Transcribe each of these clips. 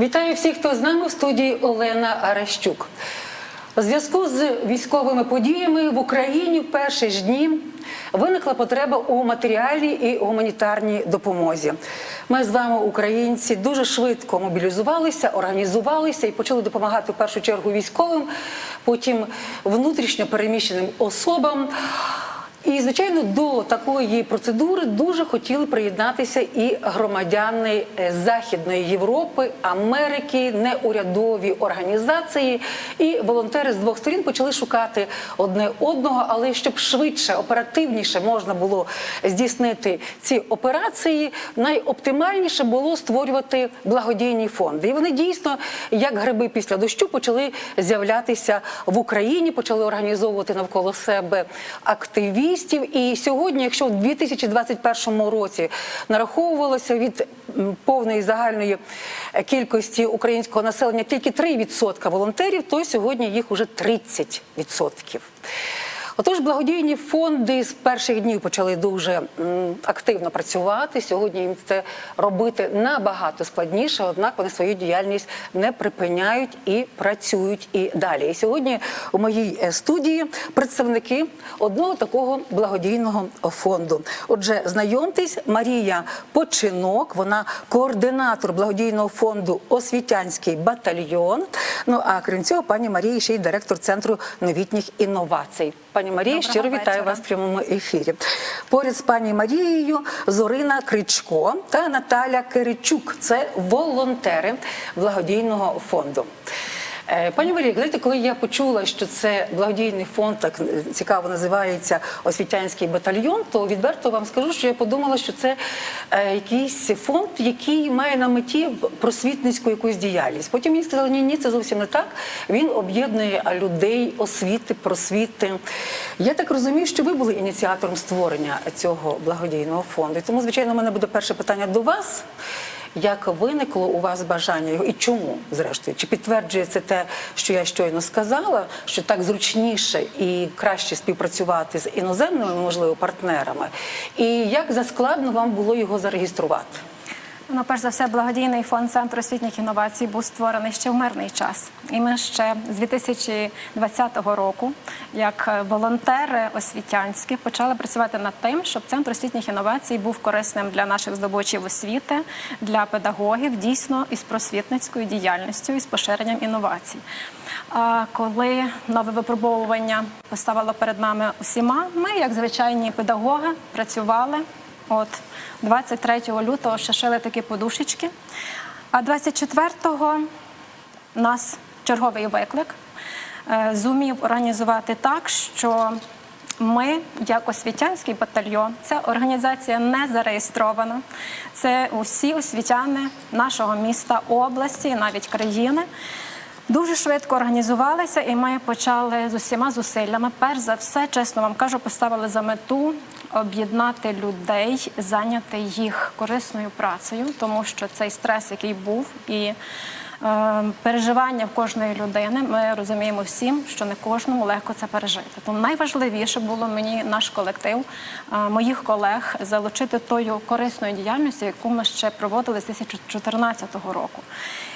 Вітаю всіх, хто з нами в студії Олена Арещук. У зв'язку з військовими подіями в Україні в перші ж дні виникла потреба у матеріальній і гуманітарній допомозі. Ми з вами, українці, дуже швидко мобілізувалися, організувалися і почали допомагати в першу чергу військовим, потім внутрішньо переміщеним особам. І, звичайно, до такої процедури дуже хотіли приєднатися і громадяни е, Західної Європи, Америки, неурядові організації. І волонтери з двох сторін почали шукати одне одного, але щоб швидше, оперативніше можна було здійснити ці операції, найоптимальніше було створювати благодійні фонди. І вони дійсно, як гриби після дощу, почали з'являтися в Україні, почали організовувати навколо себе активістів. І сьогодні, якщо в 2021 році нараховувалося від повної загальної е, кількості українського населення тільки 3% волонтерів, то сьогодні їх уже 30%. Отож, благодійні фонди з перших днів почали дуже активно працювати. Сьогодні їм це робити набагато складніше, однак вони свою діяльність не припиняють і працюють і далі. І сьогодні у моїй е, студії представники одного такого благодійного фонду. Отже, знайомтесь, Марія Починок, вона координатор благодійного фонду Освітянський батальйон. Ну а крім цього, пані Марія ще й директор центру новітніх інновацій. Пані Марія, Доброго щиро вітаю вечора. вас в прямому ефірі. Поряд з пані Марією Зорина Кричко та Наталя Киричук. Це волонтери благодійного фонду. Е, Пані Марія, знаєте, коли я почула, що це благодійний фонд, так цікаво називається Освітянський батальйон, то відверто вам скажу, що я подумала, що це е, якийсь фонд, який має на меті просвітницьку якусь діяльність. Потім мені сказали, ні, ні, це зовсім не так. Він об'єднує людей, освіти, просвіти. Я так розумію, що ви були ініціатором створення цього благодійного фонду. Тому, звичайно, у мене буде перше питання до вас. Як виникло у вас бажання його і чому, зрештою? Чи підтверджується те, що я щойно сказала, що так зручніше і краще співпрацювати з іноземними, можливо, партнерами? І як заскладно вам було його зареєструвати? Ну, перш за все, благодійний фонд Центру освітніх інновацій був створений ще в мирний час. І ми ще з 2020 року, як волонтери освітянські, почали працювати над тим, щоб центр освітніх інновацій був корисним для наших здобувачів освіти, для педагогів, дійсно із просвітницькою діяльністю і з поширенням інновацій. А коли нове випробовування поставило перед нами усіма, ми, як звичайні педагоги, працювали. От 23 лютого ще шили такі подушечки. А 24-го нас черговий виклик е, зумів організувати так, що ми, як освітянський батальйон, ця організація не зареєстрована. Це усі освітяни нашого міста, області, навіть країни. Дуже швидко організувалися, і ми почали з усіма зусиллями. Перш за все, чесно вам кажу, поставили за мету об'єднати людей, зайняти їх корисною працею, тому що цей стрес, який був, і е, переживання в кожної людини, ми розуміємо всім, що не кожному легко це пережити. Тому найважливіше було мені наш колектив, е, моїх колег залучити тою корисною діяльністю, яку ми ще проводили з 2014 року.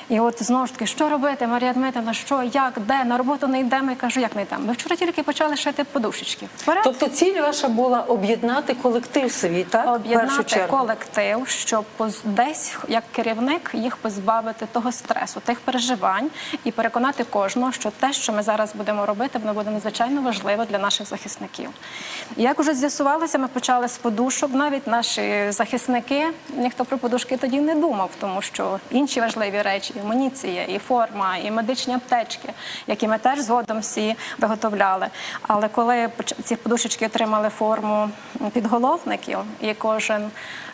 І от знову ж таки, що робити, Марія Дмитрівна, що, як, де, на роботу не йдемо. Я кажу, як не йдемо. Ми вчора тільки почали шити подушечки. Вперед Тобто ціль ваша була об'єднати колектив свій, так? об'єднати колектив, щоб десь як керівник їх позбавити того стресу, тих переживань і переконати кожного, що те, що ми зараз будемо робити, воно буде надзвичайно важливо для наших захисників. І як вже з'ясувалося, ми почали з подушок. Навіть наші захисники ніхто про подушки тоді не думав, тому що інші важливі речі, і амуніція, і форма, і медичні аптечки, які ми теж згодом всі виготовляли. Але коли ці подушечки отримали форму підголовників, і кожен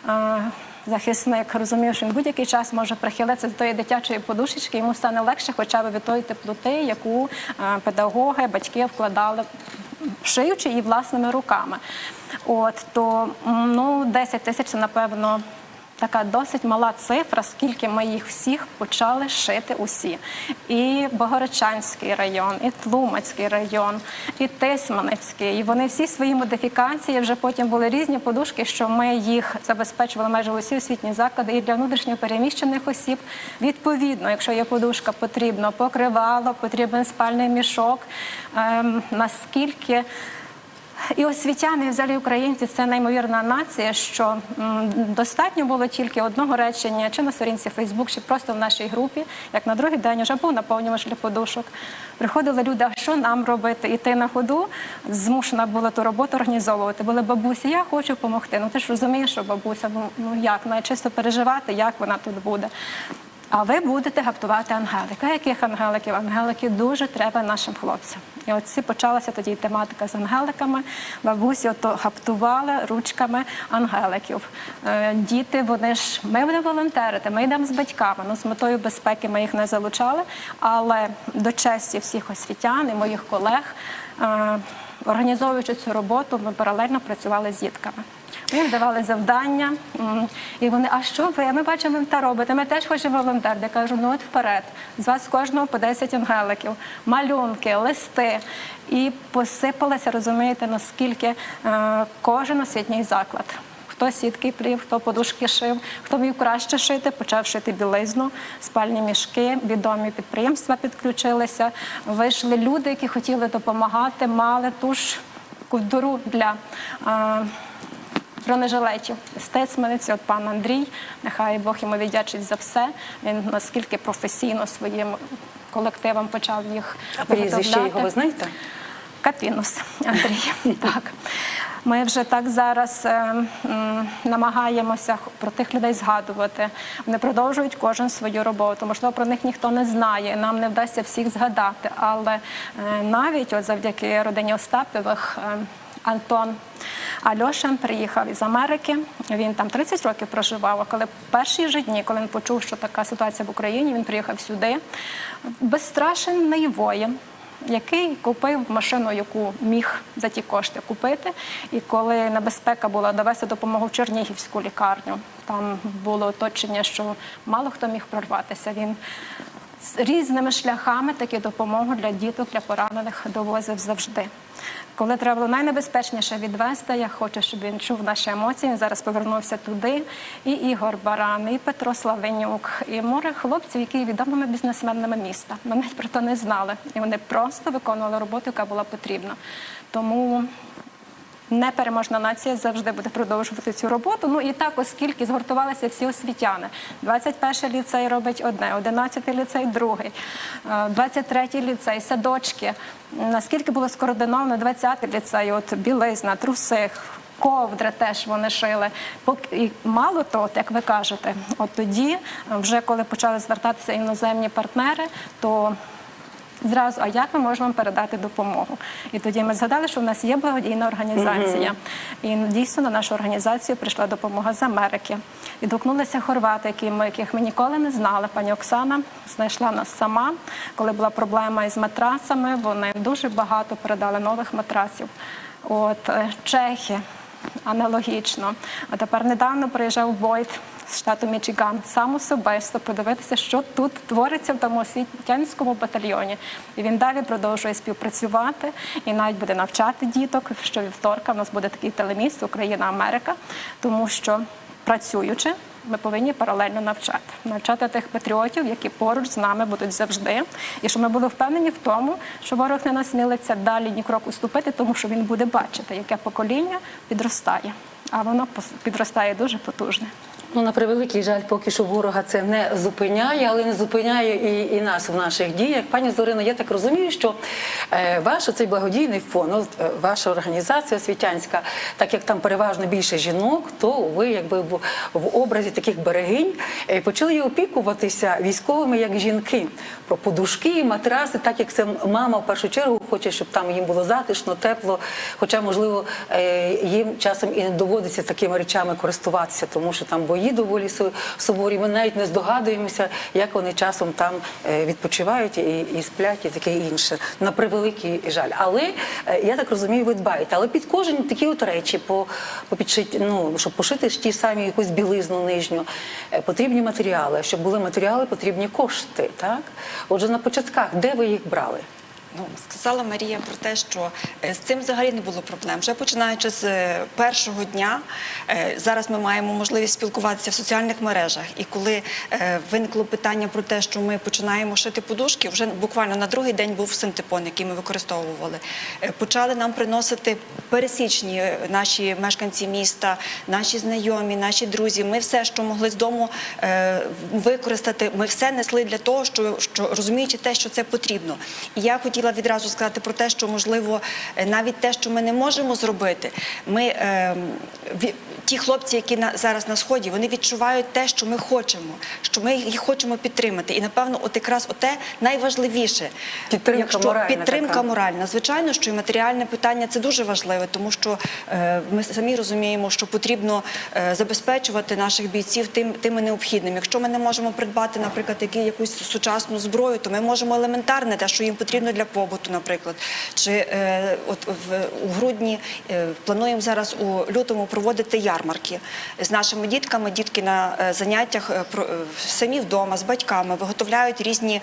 е, захисник розумів, що він будь-який час може прихилитися до тої дитячої подушечки, йому стане легше, хоча б від тої теплоти, яку е, педагоги, батьки вкладали шиючи її власними руками. От то ну 10 тисяч напевно така досить мала цифра, скільки ми їх всіх почали шити усі. І Богородчанський район, і Тлумацький район, і Тисманицький. І вони всі свої модифікації вже потім були різні подушки, що ми їх забезпечували майже усі освітні заклади і для внутрішньо переміщених осіб. Відповідно, якщо є подушка, потрібно покривало, потрібен спальний мішок. Ем, наскільки і освітяни, і взагалі українці це неймовірна нація, що достатньо було тільки одного речення, чи на сторінці Фейсбук, чи просто в нашій групі. Як на другий день вже був наповнювач для подушок. Приходили люди, а що нам робити? Іти на ходу, змушена була ту роботу організовувати. Були бабусі, я хочу допомогти. Ну ти ж розумієш, що бабуся, ну, ну як, ну чисто переживати, як вона тут буде. А ви будете гаптувати ангелика. Яких ангеликів? Ангелики дуже треба нашим хлопцям. І от почалася тоді тематика з ангеликами. Бабусі ото гаптували ручками ангеликів. Е, Діти, вони ж ми будемо волонтерити, ми йдемо з батьками. Ну, з метою безпеки ми їх не залучали, але до честі всіх освітян і моїх колег, е, організовуючи цю роботу, ми паралельно працювали з дітками. Ми їм давали завдання, і вони, а що ви? Ми бачимо, ви та робите. Ми теж хочемо волонтер. Кажу, ну от вперед. З вас кожного по 10 ангеликів, малюнки, листи. І посипалася, розумієте, наскільки е, кожен освітній заклад. Хто сітки плів, хто подушки шив, хто вмів краще шити, почав шити білизну, спальні мішки, відомі підприємства підключилися. Вийшли люди, які хотіли допомагати, мали ту ж ковдуру для. е, бронежилетів. Стецмениці, от пан Андрій, нехай Бог йому віддячить за все. Він наскільки професійно своїм колективом почав їх А прізвище його ви знаєте? Капінус Андрій. так. Ми вже так зараз е, намагаємося про тих людей згадувати. Вони продовжують кожен свою роботу. Можливо, про них ніхто не знає. Нам не вдасться всіх згадати. Але е, навіть от завдяки родині Остапових е, Антон Альоша приїхав із Америки. Він там 30 років проживав. А коли перші ж дні, коли він почув, що така ситуація в Україні, він приїхав сюди. Безстрашений воїн який купив машину, яку міг за ті кошти купити. І коли небезпека була довести допомогу в Чернігівську лікарню, там було оточення, що мало хто міг прорватися. Він з різними шляхами такі допомогу для діток, для поранених довозив завжди. Коли треба було найнебезпечніше відвести, я хочу, щоб він чув наші емоції. Зараз повернувся туди. І Ігор Баран, і Петро Славенюк, і море хлопців, які є відомими бізнесменами міста. Ми навіть про це не знали. І вони просто виконували роботу, яка була потрібна. Тому непереможна нація завжди буде продовжувати цю роботу. Ну і так, оскільки згуртувалися всі освітяни. 21-й ліцей робить одне, 11-й ліцей другий, е, 23-й ліцей, садочки. Наскільки було скоординовано 20-й ліцей, от білизна, труси. Ковдри теж вони шили. І мало того, як ви кажете, от тоді, вже коли почали звертатися іноземні партнери, то Зразу, а як ми можемо передати допомогу? І тоді ми згадали, що в нас є благодійна організація. І дійсно на нашу організацію прийшла допомога з Америки. Відгукнулися хорвати, які ми, яких ми ніколи не знали. Пані Оксана знайшла нас сама. Коли була проблема із матрасами, вони дуже багато передали нових матрасів. От е, Чехи. Аналогічно. А тепер недавно приїжджав Бойт штату Мічиган сам особисто подивитися, що тут твориться в тому освітянському батальйоні. І він далі продовжує співпрацювати і навіть буде навчати діток. Що вівторка в нас буде такий телеміст Україна-Америка, тому що працюючи. Ми повинні паралельно навчати, навчати тих патріотів, які поруч з нами будуть завжди, і щоб ми були впевнені в тому, що ворог не насмілиться далі ні кроку ступити, тому що він буде бачити, яке покоління підростає. А воно підростає дуже потужне. Ну, на превеликий жаль, поки що ворога це не зупиняє, але не зупиняє і, і нас в наших діях. Пані Зорино, я так розумію, що е, ваш цей благодійний фонд, от, е, ваша організація освітянська, так як там переважно більше жінок, то ви якби в, в образі таких берегинь е, почали опікуватися військовими як жінки про подушки, матраси, так як це мама в першу чергу хоче, щоб там їм було затишно, тепло. Хоча, можливо, е, їм часом і не доводиться такими речами користуватися, тому що там бої свої доволі суворі. Ми навіть не здогадуємося, як вони часом там е, відпочивають і, і сплять, і таке інше. На превеликий жаль. Але е, я так розумію, ви дбаєте. Але під кожен такі от речі, по, по підшить, ну щоб пошити ж ті самі якусь білизну нижню, е, потрібні матеріали. Щоб були матеріали, потрібні кошти. Так, отже, на початках, де ви їх брали? Ну, сказала Марія про те, що е, з цим взагалі не було проблем. Вже починаючи з е, першого дня, е, зараз ми маємо можливість спілкуватися в соціальних мережах. І коли виникло питання про те, що ми починаємо шити подушки, вже буквально на другий день був синтепон, який ми використовували. Почали нам приносити пересічні наші мешканці міста, наші знайомі, наші друзі. Ми все, що могли з дому використати, ми все несли для того, що, що розуміючи те, що це потрібно. І я хотіла відразу сказати про те, що можливо е, навіть те, що ми не можемо зробити, ми е, ві- ті хлопці, які на зараз на сході, вони відчувають те, що ми хочемо, що ми їх хочемо підтримати. І напевно, от якраз оте найважливіше. Підтримка Якщо моральна підтримка така. моральна, звичайно, що і матеріальне питання це дуже важливе, тому що е, ми самі розуміємо, що потрібно е, забезпечувати наших бійців тим тими необхідним. Якщо ми не можемо придбати, наприклад, які, якусь сучасну зброю, то ми можемо елементарне, те, що їм потрібно для побуту, наприклад. Чи е, от в у грудні е, плануємо зараз у лютому проводити ярмарки з нашими дітками. Дітки на е, заняттях е, е, самі вдома з батьками виготовляють різні.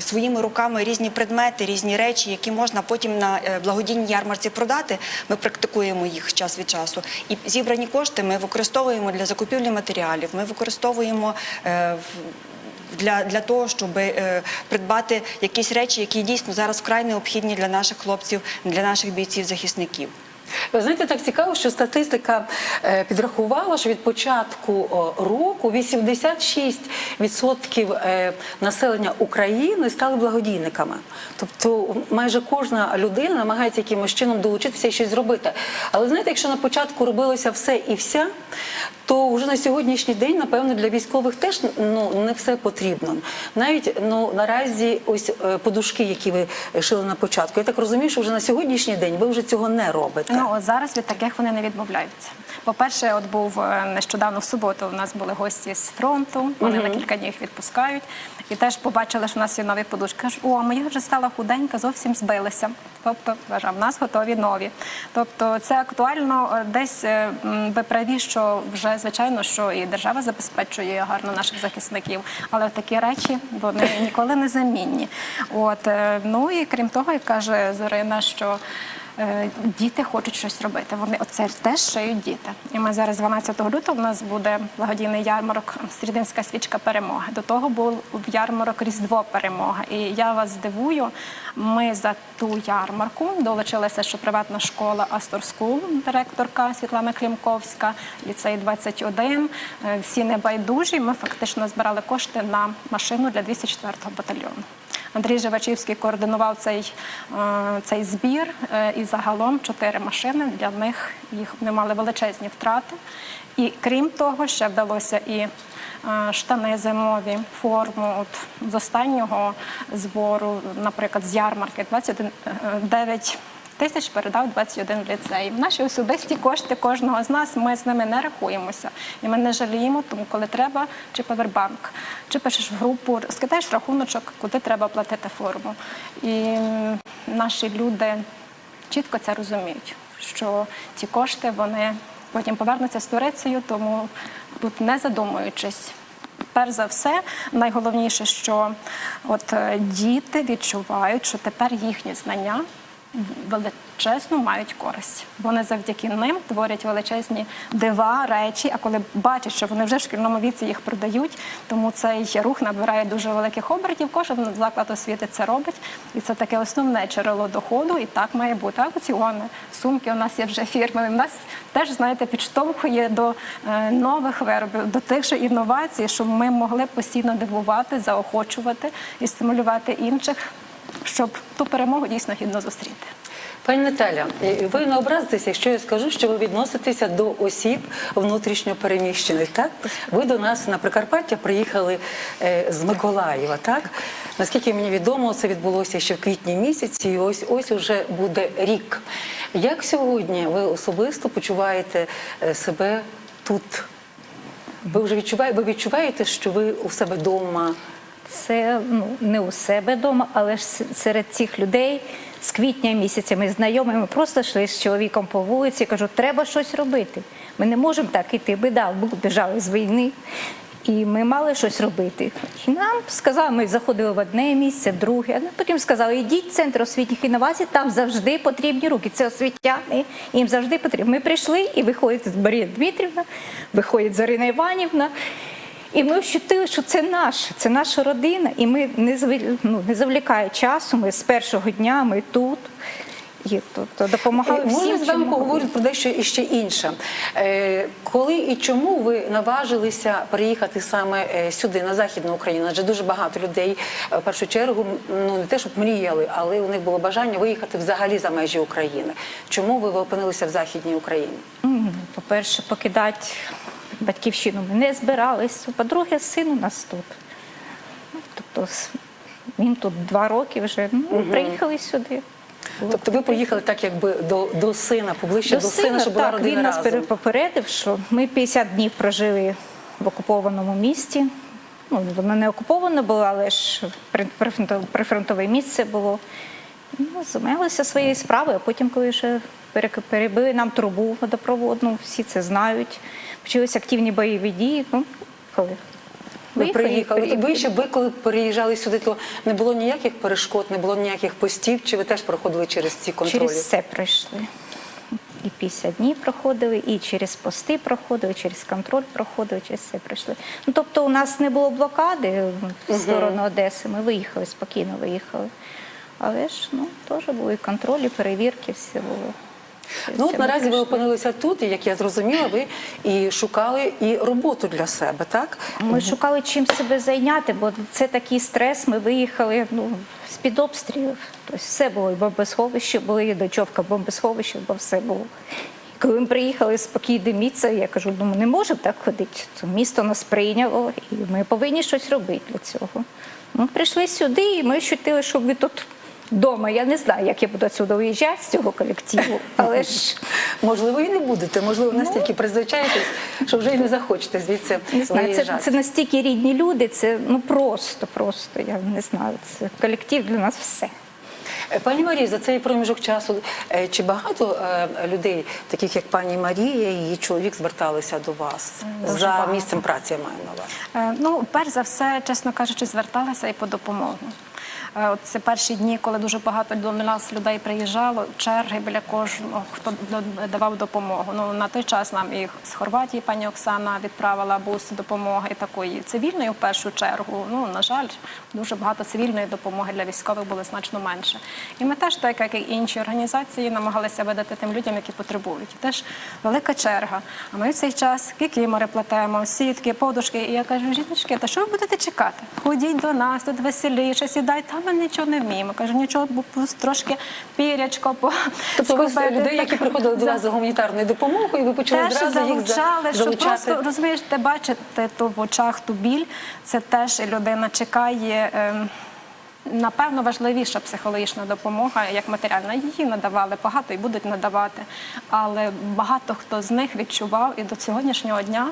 своїми руками різні предмети, різні речі, які можна потім на благодійній ярмарці продати. Ми практикуємо їх час від часу. І зібрані кошти ми використовуємо для закупівлі матеріалів. Ми використовуємо. Для, для того, щоб придбати якісь речі, які дійсно зараз вкрай необхідні для наших хлопців, для наших бійців-захисників. Ви знаєте, так цікаво, що статистика е, підрахувала, що від початку року 86% е, населення України стали благодійниками. Тобто майже кожна людина намагається якимось чином долучитися і щось зробити. Але знаєте, якщо на початку робилося все і вся, то вже на сьогоднішній день, напевно, для військових теж ну не все потрібно. Навіть ну наразі ось е, подушки, які ви шили на початку. Я так розумію, що вже на сьогоднішній день ви вже цього не робите. Ну от зараз від таких вони не відмовляються. По-перше, от був е, нещодавно в суботу. У нас були гості з фронту. Вони на кілька днів відпускають. І теж побачили, що в нас є нові подушки. Кажуть, о, моя вже стала худенька, зовсім збилася. Тобто, а в нас готові нові. Тобто, це актуально е, десь е, ви праві, що вже звичайно, що і держава забезпечує гарно наших захисників, але такі речі вони ніколи не замінні. От ну і крім того, як каже Зорина, що Діти хочуть щось робити. Вони оце теж шиють діти. І ми зараз 12 лютого у нас буде благодійний ярмарок Серединська свічка перемоги. До того був ярмарок Різдво перемога. І я вас здивую. Ми за ту ярмарку долучилася, що приватна школа Астор Скул, директорка Світлана Клімковська, ліцей 21. Е, Всі небайдужі. Ми фактично збирали кошти на машину для 204-го батальйону. Андрій Живачівський координував цей, е, цей збір, е, і загалом чотири машини для них їх вони мали величезні втрати. І крім того, ще вдалося і е, штани зимові, форму. От з останнього збору, наприклад, з ярмарки 21, е, 9 тисяч передав 21 ліцей. Наші особисті кошти кожного з нас, ми з ними не рахуємося. І ми не жаліємо, тому коли треба, чи павербанк, чи пишеш в групу, скидаєш рахуночок, куди треба платити форму. І наші люди чітко це розуміють, що ці кошти вони потім повернуться з Турецею, тому тут не задумуючись. Перш за все, найголовніше, що от е, діти відчувають, що тепер їхні знання величезну мають користь. Вони завдяки ним творять величезні дива, речі. А коли бачать, що вони вже в шкільному віці їх продають, тому цей рух набирає дуже великих обертів. Кожен заклад освіти це робить, і це таке основне джерело доходу. І так має бути. Аукціони, сумки у нас є вже фірмові. У нас теж знаєте підштовхує до е, нових виробів, до тих же інновацій, щоб ми могли постійно дивувати, заохочувати і стимулювати інших, щоб ту перемогу дійсно гідно зустріти. Пані Наталя, е, ви не образитеся, якщо я скажу, що ви відноситеся до осіб внутрішньо переміщених. Так ви до нас на Прикарпаття приїхали е, з Миколаєва. Так наскільки мені відомо, це відбулося ще в квітні місяці. І ось ось уже буде рік. Як сьогодні ви особисто почуваєте е, себе тут? Ви вже відчуваєте, ви відчуваєте, що ви у себе вдома? Це ну не у себе вдома, але ж серед цих людей з квітня місяця ми знайомі. Ми просто йшли з чоловіком по вулиці. Кажу, треба щось робити. Ми не можемо так іти. Бида, біжали з війни. І ми мали щось робити. І нам сказали, ми заходили в одне місце, в друге. А потім сказали, йдіть в центр освітніх інновацій, там завжди потрібні руки. Це освітяни, їм завжди потрібно. Ми прийшли і виходить Марія Дмитрівна, виходить Зарина Іванівна. І ми ощутили, що це наше, це наша родина, і ми не ну, не завлікає часу. Ми з першого дня ми тут. І тобто допомагали Е, всім. З вами могли. поговорити про дещо іще інше. Е, Коли і чому ви наважилися приїхати саме е, сюди, на Західну Україну? Адже дуже багато людей в першу чергу ну не те, щоб мріяли, але у них було бажання виїхати взагалі за межі України. Чому ви опинилися в Західній Україні? По-перше, покидати батьківщину ми не збирались. По-друге, син у нас тут. Ну, Тобто він тут два роки вже. Ну, приїхали сюди. Тобто ви поїхали так, якби до, до сина, поближче до, сина, щоб була родина він нас разом. пере- попередив, що ми 50 днів прожили в окупованому місті. Ну, воно не окуповане було, але ж прифронтове прифронтове місце було. Ну, займалися своєю справою, а потім, коли вже перебили нам трубу водопроводну, всі це знають. Почалися активні бойові дії. Ну, коли Ви приїхали. пере- Ви ще ви, коли переїжджали сюди, то не було ніяких перешкод, не було ніяких постів, чи ви теж проходили через ці контролі? Через все пройшли. І 50 днів проходили, і через пости проходили, через контроль проходили, через все пройшли. Ну тобто у нас не було блокади в сторону Одеси. Ми виїхали, спокійно виїхали. Але ж ну теж були і контролі, перевірки, все було. Ну от наразі ви опинилися тут, і як я зрозуміла, ви і шукали і роботу для себе, так? Ми шукали чим себе зайняти, бо це такий стрес. Ми виїхали ну, з-під обстрілів. Тобто все було, і бомбосховище були, і дочовка бомбосховища, бо все було. Коли ми приїхали спокійне місце, я кажу, ну ми не можемо так ходити. То місто нас прийняло, і ми повинні щось робити для цього. Ми прийшли сюди, і ми ощутили, що ми тут вдома. Я не знаю, як я буду отсюди виїжджати з цього колективу, але ж Можливо, і не будете. Можливо, настільки призвичаєтесь, що вже і не захочете звідси Не знаю, це, це настільки рідні люди, це ну просто, просто я не знаю. Це колектив для нас все. Е, Пані Марія, за цей проміжок часу е, чи багато е, людей, таких як пані Марія і її чоловік, зверталися до вас Дуже за багато. місцем праці? Я маю на. Е, Ну, перш за все, чесно кажучи, зверталися і по допомогу. Е, От це перші дні, коли дуже багато до нас людей приїжджало, черги біля кожного, хто давав допомогу. Ну на той час нам і з Хорватії пані Оксана відправила бус допомоги такої цивільної в першу чергу. Ну на жаль, дуже багато цивільної допомоги для військових було значно менше. І ми теж, так як і інші організації, намагалися видати тим людям, які потребують. Теж велика черга. А ми в цей час кікімори платимо, сітки, подушки. І я кажу, жіночки, та що ви будете чекати? Ходіть до нас, тут веселіше, сідайте, та ми нічого не вміємо. Кажу, нічого, трошки пірячко по Тобто ви людей, які приходили до вас за гуманітарною допомогою, і ви почали Теж зразу їх за- що залучати. просто розумієш, ти бачите ту в очах ту біль. Це теж людина чекає. ем, Напевно, важливіша психологічна допомога, як матеріальна. Її надавали багато і будуть надавати. Але багато хто з них відчував і до сьогоднішнього дня.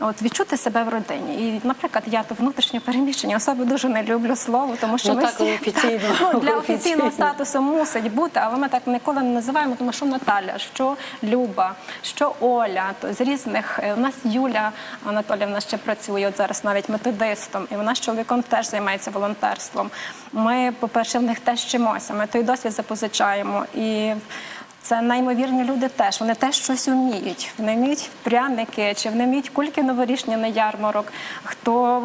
От відчути себе в родині, і, наприклад, я то внутрішньо переміщення особи дуже не люблю слово, тому що Ну, ми так, всі офіційно. ну, для офіційного статусу мусить бути, але ми так ніколи не називаємо, тому що Наталя, що Люба, що Оля, то з різних е, у нас Юля Анатолівна ще працює от зараз навіть методистом, і вона з чоловіком теж займається волонтерством. Ми, по-перше, в них теж вчимося. Ми той досвід запозичаємо і. Це неймовірні люди теж. Вони теж щось вміють. Вони вміють пряники, чи вони вміють кульки новорічні на ярмарок, хто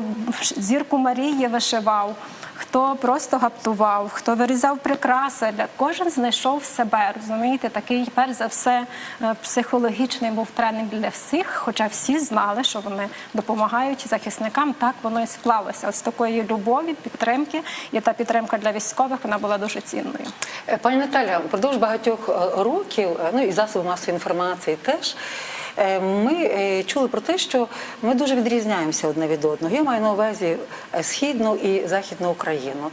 зірку Марії вишивав, хто просто гаптував, хто вирізав прикраси. Кожен знайшов себе. Розумієте, такий перш за все е, психологічний був тренінг для всіх, хоча всі знали, що вони допомагають захисникам. Так воно і склалося. От з такої любові, підтримки, і та підтримка для військових вона була дуже цінною. Е, Пані Наталя, впродовж багатьох е, років, е, ну і засоби масової інформації теж. Е, ми е, чули про те, що ми дуже відрізняємося одне від одного. Я маю на увазі е, східну і західну Україну.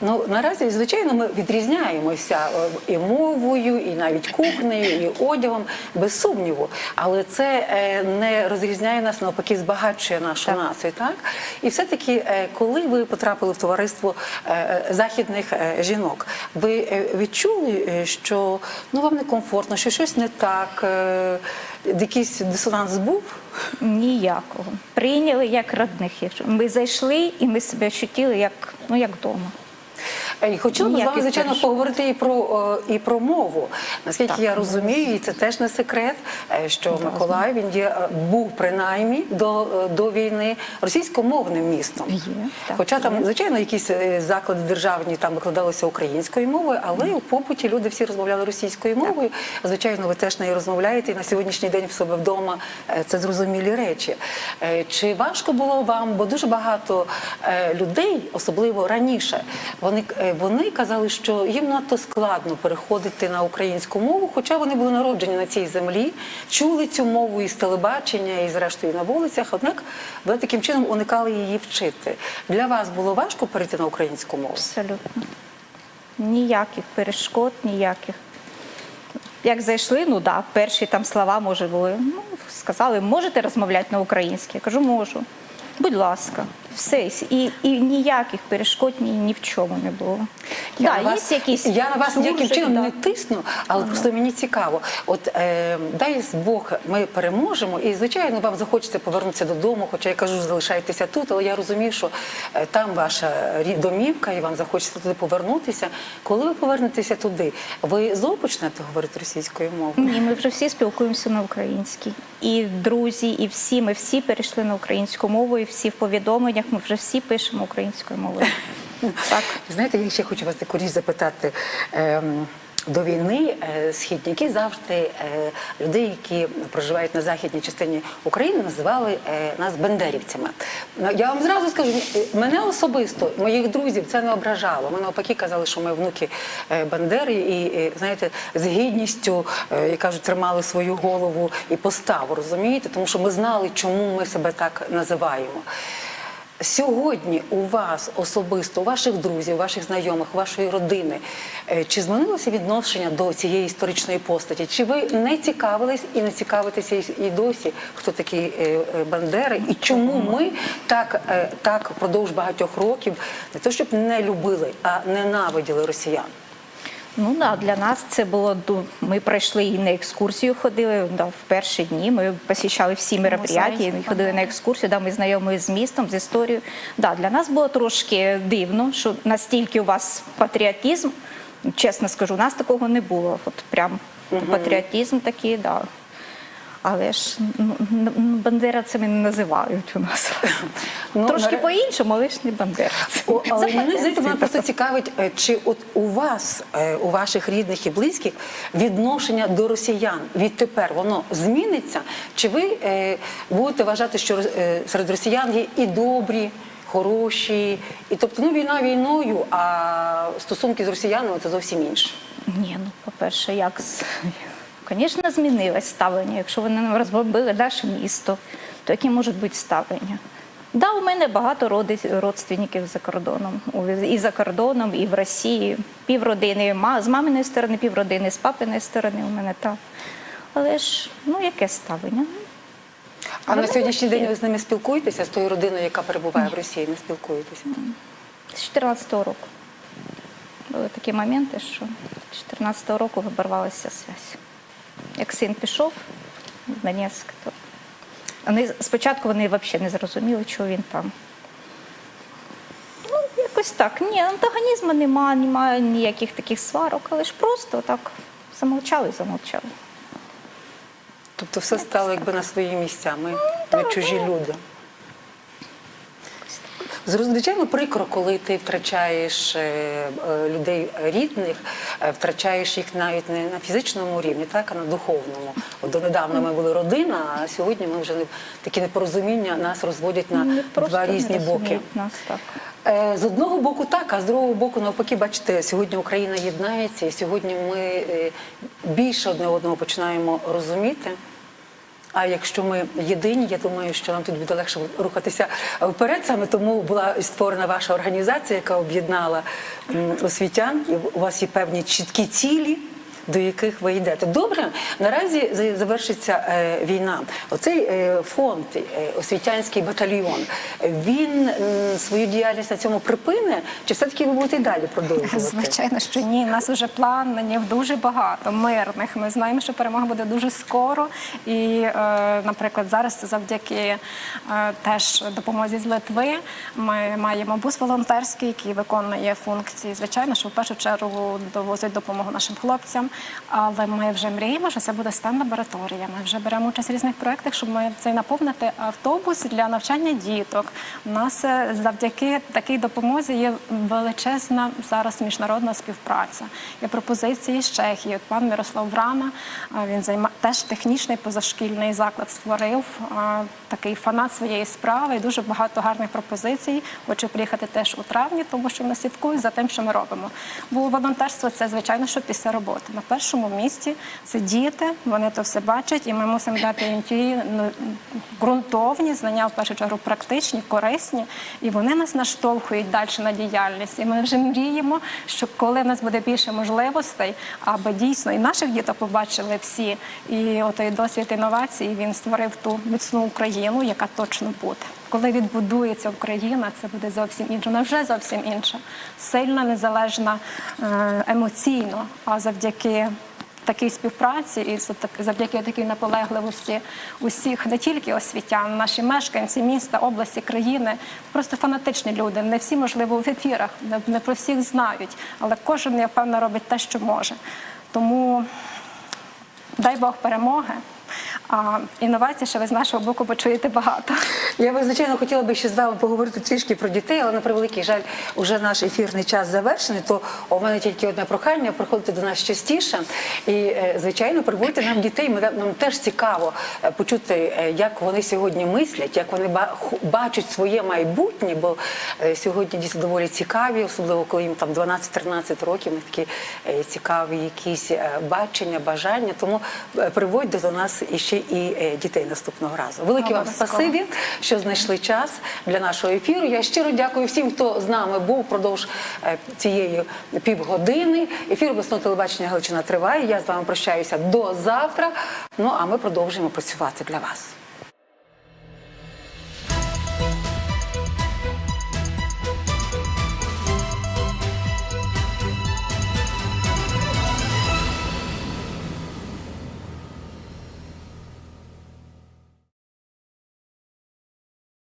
Ну наразі, звичайно, ми відрізняємося і мовою, і навіть кухнею, і одягом, без сумніву. Але це не розрізняє нас, навпаки, збагачує нашу націю. Так і все-таки, коли ви потрапили в товариство західних жінок, ви відчули, що ну вам некомфортно, що щось не так, якийсь дисонанс був? Ніякого. Прийняли як родних. Ми зайшли і ми себе чутіли, як, ну, як вдома. Е, І хотіла б з вами, звичайно, поговорити і про е, і про мову. Наскільки Так. я розумію, і це теж не секрет, е, що Миколаїв він є був принаймні до, до війни російськомовним містом. Є, так, Хоча там, звичайно, якісь заклади державні там викладалися українською мовою, але у побуті люди всі розмовляли російською мовою. Звичайно, ви теж нею розмовляєте і на сьогоднішній день в себе вдома це зрозумілі речі. Чи важко було вам? Бо дуже багато людей, особливо раніше, вони вони казали, що їм надто складно переходити на українську мову, хоча вони були народжені на цій землі, чули цю мову із телебачення, і зрештою на вулицях. Однак ви таким чином уникали її вчити. Для вас було важко перейти на українську мову? Абсолютно. Ніяких перешкод, ніяких. Як зайшли, ну да, перші там слова може були. Ну, сказали, можете розмовляти на українській? Я кажу, можу. Будь ласка, все. І, і ніяких перешкод ні, ні в чому не було. Я, да, на вас, є якісь я на вас ніяким чином да. не тисну, але просто мені цікаво. От е, дай Бог, ми переможемо, і звичайно вам захочеться повернутися додому. Хоча я кажу, залишайтеся тут, але я розумію, що е, там ваша домівка, і вам захочеться туди повернутися. Коли ви повернетеся туди, ви знову почнете говорити російською мовою? Ні, ми вже всі спілкуємося на українській. І друзі, і всі, ми всі перейшли на українську мову, і всі в повідомленнях ми вже всі пишемо українською мовою. Так. Знаєте, я ще хочу вас таку річ запитати. Ем, До війни е, східняки завжди е, людей, які проживають на західній частині України, називали е, нас бендерівцями. Ну, Я вам зразу скажу, мене особисто, моїх друзів це не ображало. Ми навпаки казали, що ми внуки Бандери, і знаєте, з гідністю, як кажуть, тримали свою голову і поставу, розумієте? Тому що ми знали, чому ми себе так називаємо. Сьогодні у вас особисто, у ваших друзів, ваших знайомих, вашої родини, е, чи змінилося відношення до цієї історичної постаті? Чи ви не цікавились і не цікавитеся і- досі, хто такі е, е, Бандери, і чому ми так, так впродовж багатьох років не то щоб не любили, а ненавиділи росіян? Ну да, для нас це було Ми пройшли і на екскурсію ходили да, в перші дні. Ми посіщали всі мероприятия, ми ходили на екскурсію, да, ми знайомі з містом, з історією. Да, для нас було трошки дивно, що настільки у вас патріотизм. Чесно скажу, у нас такого не було. От прям патріотизм такий, да. Але ж ну, н- н- не називають у нас. Ну, Трошки наре- по-іншому, але ж не бандеровці. О, але мене Западенці мене просто цікавить, е, чи от у вас, е, у ваших рідних і близьких, відношення до росіян відтепер воно зміниться? Чи ви е, будете вважати, що серед росіян є і добрі, хороші, і тобто ну війна війною, а стосунки з росіянами це зовсім інше? Ні, ну по-перше, як з- звісно, змінилось ставлення. Якщо вони нам розбомбили наше місто, то які можуть бути ставлення? Да, у мене багато родственників за кордоном. І за кордоном, і в Росії. Півродини з маминої сторони, півродини з папиної сторони у мене так. Але ж, ну яке ставлення? А на сьогоднішній день ви з ними спілкуєтеся з тою родиною, яка перебуває в Росії, не спілкуєтеся? З 14-го року. Були такі моменти, що з 14-го року виборвалася зв'язь. Як син пішов в Донецьк, то вони спочатку вони взагалі не зрозуміли, чого він там. Ну, якось так. Ні, антагонізму немає, немає ніяких таких сварок, але ж просто так замовчали і замовчали. Тобто все стало якби на свої місця. Ми не чужі люди. Звичайно, прикро, коли ти втрачаєш е, е, людей рідних, е, втрачаєш їх навіть не на фізичному рівні, так, а на духовному. От донедавна ми були родина, а сьогодні ми вже не такі непорозуміння нас розводять на Не два різні боки. Нас так. З одного боку так, а з другого боку, навпаки, бачите, сьогодні Україна єднається, і сьогодні ми більше одне одного починаємо розуміти. А якщо ми єдині, я думаю, що нам тут буде легше рухатися вперед. Саме тому була створена ваша організація, яка об'єднала освітян. У вас є певні чіткі цілі. До яких ви йдете добре? Наразі завершиться е, війна. Оцей е, фонд, е, освітянський батальйон, він свою діяльність на цьому припине, чи все таки ви будете далі продовжувати? Звичайно, що ні. У нас вже планів дуже багато мирних. Ми знаємо, що перемога буде дуже скоро. І, наприклад, зараз завдяки теж допомозі з Литви ми маємо бус волонтерський, який виконує функції. Звичайно, що в першу чергу довозить допомогу нашим хлопцям. Але ми вже мріємо, що це буде стан лабораторія. Ми вже беремо участь в різних проєктах, щоб ми цей наповнити автобус для навчання діток. У нас е, завдяки такій допомозі є величезна зараз міжнародна співпраця. Є пропозиції з Чехії. От пан Мирослав Врама він займа теж технічний позашкільний заклад створив. Такий фанат своєї справи і дуже багато гарних пропозицій. Хочу приїхати теж у травні, тому що вони слідкують за тим, що ми робимо. Бо волонтерство це звичайно, що після роботи. На першому місці це діти, вони то все бачать, і ми мусимо дати їм ті ну, ґрунтовні знання, в першу чергу практичні, корисні, і вони нас наштовхують далі на діяльність. І ми вже мріємо, що коли в нас буде більше можливостей, аби дійсно і наших діток побачили всі, і отой досвід інновацій він створив ту міцну Україну, яка точно буде. Коли відбудується Україна, це буде зовсім інше. Вона вже зовсім інша, сильна, незалежна е, емоційно, а завдяки такій співпраці і завдяки такій наполегливості усіх не тільки освітян, наші мешканці міста, області, країни, просто фанатичні люди. Не всі можливо в ефірах, не, не про всіх знають, але кожен я впевнена робить те, що може. Тому дай Бог перемоги. А інновацій ще ви з нашого боку почуєте багато. Я би звичайно хотіла би ще з вами поговорити трішки про дітей, але на превеликий жаль, уже наш ефірний час завершений. То у мене тільки одне прохання приходити до нас частіше. І е, звичайно, приводьте нам дітей. Ми нам теж цікаво е, почути, е, як вони сьогодні мислять, як вони ба- бачать своє майбутнє. Бо сьогодні діти доволі цікаві, особливо коли їм там 12-13 років. Вони такі цікаві якісь бачення, бажання. Тому приводьте до нас іще і е, дітей наступного разу. Велике вам спасибі що знайшли час для нашого ефіру. Я щиро дякую всім, хто з нами був впродовж е, цієї півгодини. Ефір обласного телебачення Галичина триває. Я з вами прощаюся до завтра. Ну а ми продовжуємо працювати для вас.